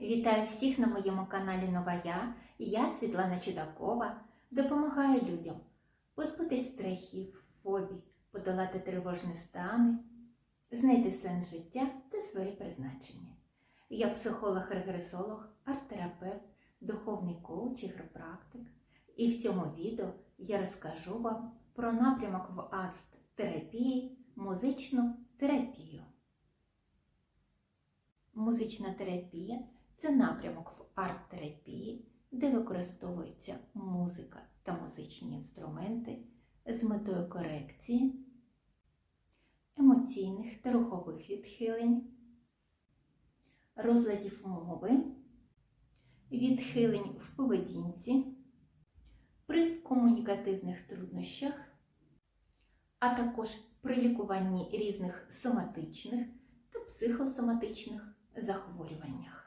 Вітаю всіх на моєму каналі Нова Я. Я, Світлана Чудакова, допомагаю людям позбутись страхів, фобій, подолати тривожні стани, знайти сенс життя та своє призначення. Я психолог-регресолог, арт-терапевт, духовний коуч, ігропрактик. І в цьому відео я розкажу вам про напрямок в арт-терапії, музичну терапію. Музична терапія це напрямок в арт-терапії, де використовується музика та музичні інструменти з метою корекції, емоційних та рухових відхилень, розладів мови, відхилень в поведінці, при комунікативних труднощах, а також при лікуванні різних соматичних та психосоматичних захворюваннях.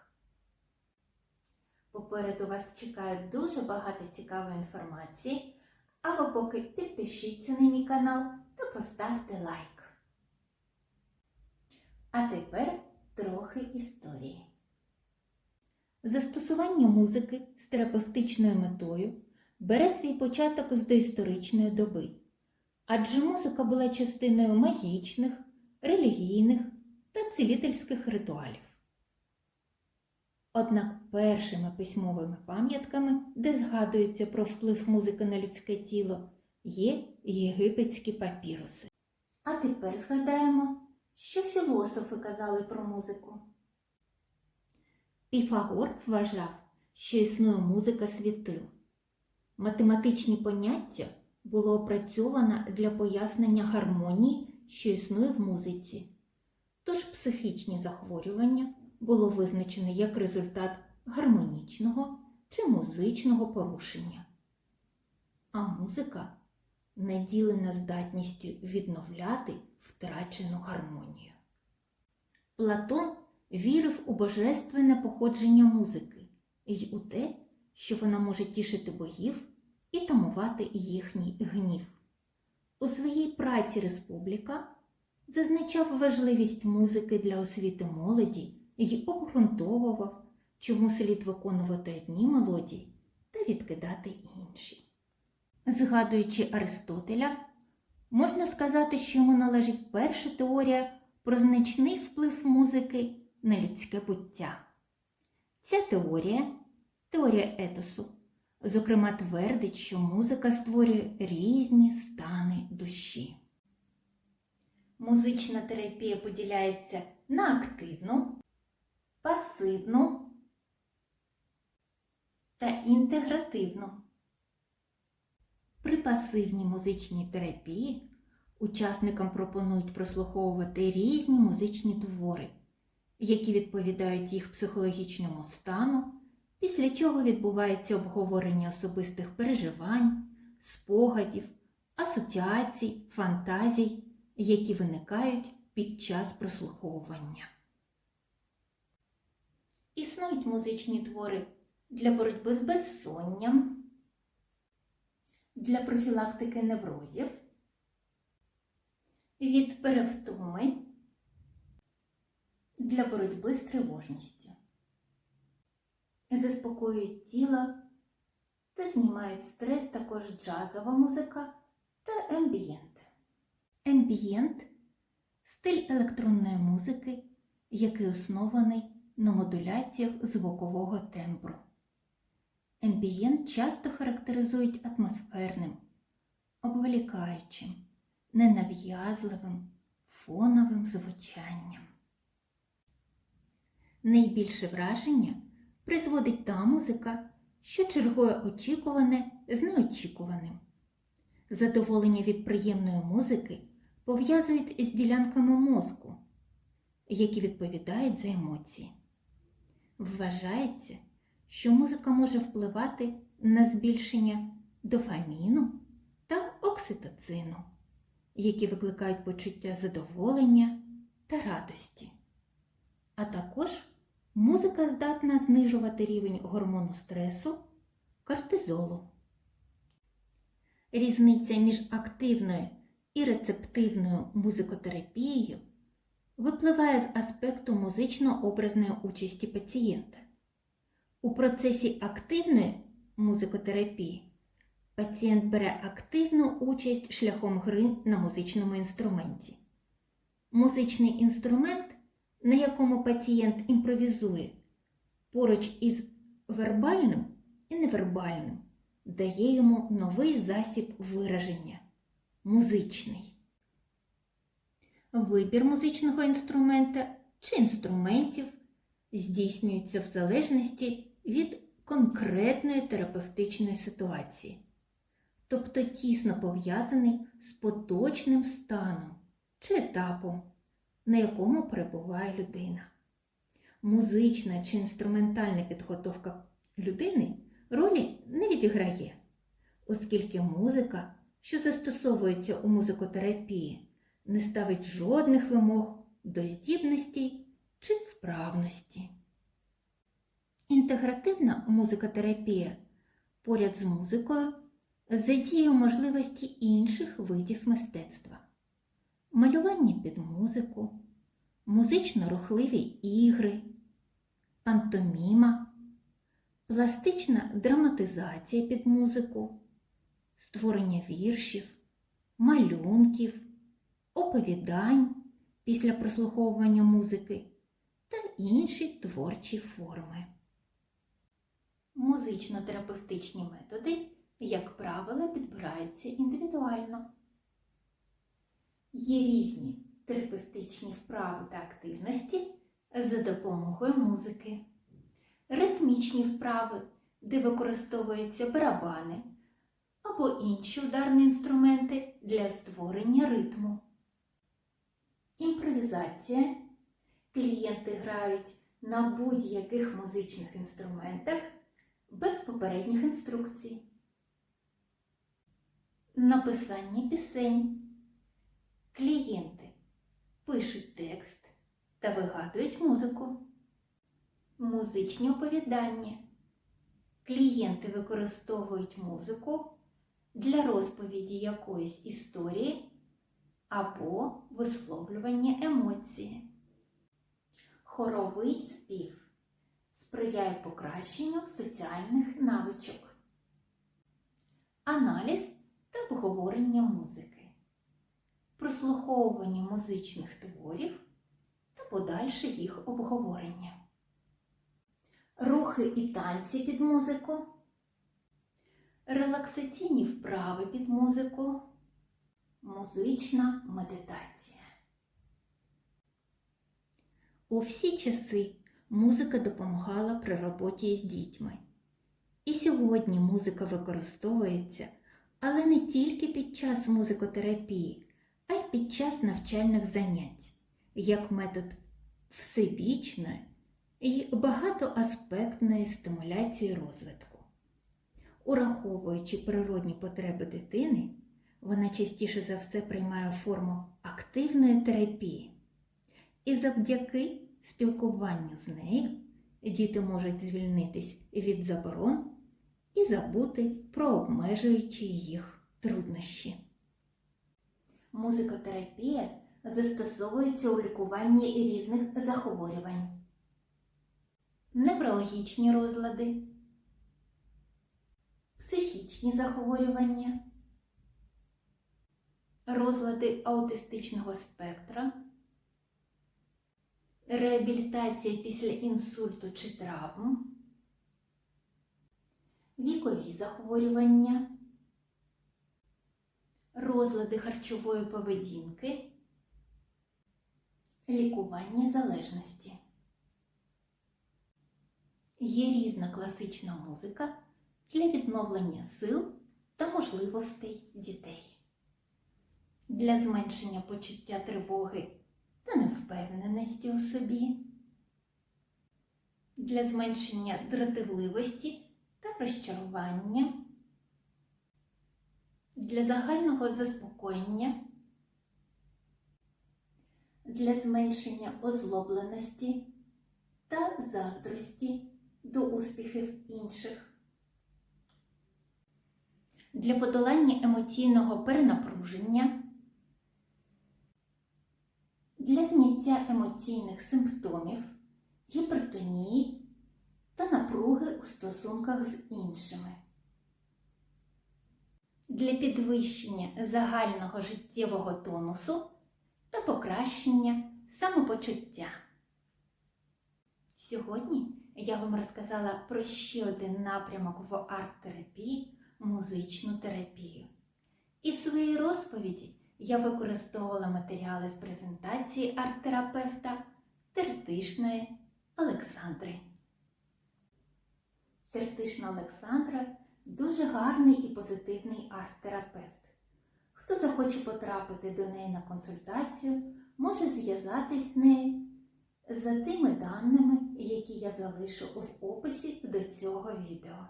Попереду вас чекає дуже багато цікавої інформації, а ви поки підпишіться на мій канал та поставте лайк. А тепер трохи історії. Застосування музики з терапевтичною метою бере свій початок з доісторичної доби, адже музика була частиною магічних, релігійних та цілительських ритуалів. Однак першими письмовими пам'ятками, де згадується про вплив музики на людське тіло, є єгипетські папіруси. А тепер згадаємо, що філософи казали про музику. Піфагор вважав, що існує музика світил. Математичні поняття було опрацьовано для пояснення гармонії, що існує в музиці. Тож психічні захворювання було визначено як результат гармонічного чи музичного порушення. А музика наділена здатністю відновляти втрачену гармонію. Платон вірив у божественне походження музики і у те, що вона може тішити богів і тамувати їхній гнів. У своїй праці Республіка зазначав важливість музики для освіти молоді і обґрунтовував, чому слід виконувати одні мелодії та відкидати інші. Згадуючи Аристотеля, можна сказати, що йому належить перша теорія про значний вплив музики на людське буття. Ця теорія, теорія етосу, зокрема твердить, що музика створює різні стани душі. Музична терапія поділяється на активну, пасивну та інтегративну. При пасивній музичній терапії учасникам пропонують прослуховувати різні музичні твори, які відповідають їх психологічному стану, після чого відбувається обговорення особистих переживань, спогадів, асоціацій, фантазій, які виникають під час прослуховування. Існують музичні твори для боротьби з безсонням, для профілактики неврозів, від перевтоми, для боротьби з тривожністю, заспокоюють тіло та знімають стрес також джазова музика та ембієнт. Ембієнт стиль електронної музики, який оснований на модуляціях звукового тембру. Ембієнт часто характеризують атмосферним, обволікаючим, ненав'язливим, фоновим звучанням. Найбільше враження призводить та музика, що чергує очікуване з неочікуваним. Задоволення від приємної музики пов'язують з ділянками мозку, які відповідають за емоції. Вважається, що музика може впливати на збільшення дофаміну та окситоцину, які викликають почуття задоволення та радості. А також музика здатна знижувати рівень гормону стресу кортизолу. Різниця між активною і рецептивною музикотерапією випливає з аспекту музично-образної участі пацієнта. У процесі активної музикотерапії пацієнт бере активну участь шляхом гри на музичному інструменті. Музичний інструмент, на якому пацієнт імпровізує, поруч із вербальним і невербальним, дає йому новий засіб вираження музичний. Вибір музичного інструмента чи інструментів здійснюється в залежності від конкретної терапевтичної ситуації, тобто тісно пов'язаний з поточним станом чи етапом, на якому перебуває людина. Музична чи інструментальна підготовка людини ролі не відіграє, оскільки музика, що застосовується у музикотерапії, не ставить жодних вимог до здібності чи вправності. Інтегративна музикотерапія поряд з музикою задіє можливості інших видів мистецтва, малювання під музику, музично-рухливі ігри, пантоміма, пластична драматизація під музику, створення віршів, малюнків, оповідань після прослуховування музики та інші творчі форми. Музично-терапевтичні методи, як правило, підбираються індивідуально. Є різні терапевтичні вправи та активності за допомогою музики, ритмічні вправи, де використовуються барабани або інші ударні інструменти для створення ритму. Імпровізація. Клієнти грають на будь-яких музичних інструментах без попередніх інструкцій. Написання пісень. Клієнти пишуть текст та вигадують музику. Музичні оповідання. Клієнти використовують музику для розповіді якоїсь історії або висловлювання емоції. Хоровий спів сприяє покращенню соціальних навичок, аналіз та обговорення музики, прослуховування музичних творів та подальше їх обговорення, рухи і танці під музику, релаксаційні вправи під музику, музична медитація. У всі часи музика допомагала при роботі з дітьми. І сьогодні музика використовується, але не тільки під час музикотерапії, а й під час навчальних занять, як метод всебічної і багатоаспектної стимуляції розвитку. Ураховуючи природні потреби дитини, вона частіше за все приймає форму активної терапії. І завдяки спілкуванню з нею діти можуть звільнитись від заборон і забути про обмежуючі їх труднощі. Музикотерапія застосовується у лікуванні різних захворювань, неврологічні розлади, психічні захворювання, розлади аутистичного спектра реабілітація після інсульту чи травм, вікові захворювання, розлади харчової поведінки, лікування залежності. Є різна класична музика для відновлення сил та можливостей дітей. Для зменшення почуття тривоги та невпевненості у собі, для зменшення дратівливості та розчарування, для загального заспокоєння, для зменшення озлобленості та заздрості до успіхів інших. Для подолання емоційного перенапруження для зняття емоційних симптомів, гіпертонії та напруги у стосунках з іншими. Для підвищення загального життєвого тонусу та покращення самопочуття. Сьогодні я вам розказала про ще один напрямок в арт-терапії музичну терапію. І в своїй розповіді я використовувала матеріали з презентації арт-терапевта Тертишної Олександри. Тертишна Олександра дуже гарний і позитивний арт-терапевт. Хто захоче потрапити до неї на консультацію, може зв'язатись з нею за тими даними, які я залишу в описі до цього відео.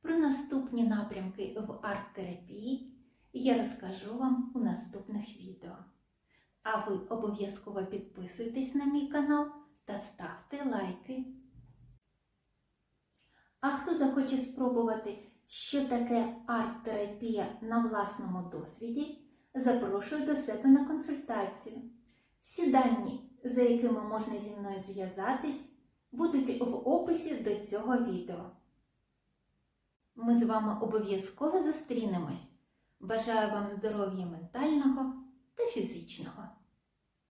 Про наступні напрямки в арт-терапії я розкажу вам у наступних відео. А ви обов'язково підписуйтесь на мій канал та ставте лайки. А хто захоче спробувати, що таке арт-терапія на власному досвіді, запрошую до себе на консультацію. Всі дані, за якими можна зі мною зв'язатись, будуть в описі до цього відео. Ми з вами обов'язково зустрінемось. Бажаю вам здоров'я ментального та фізичного.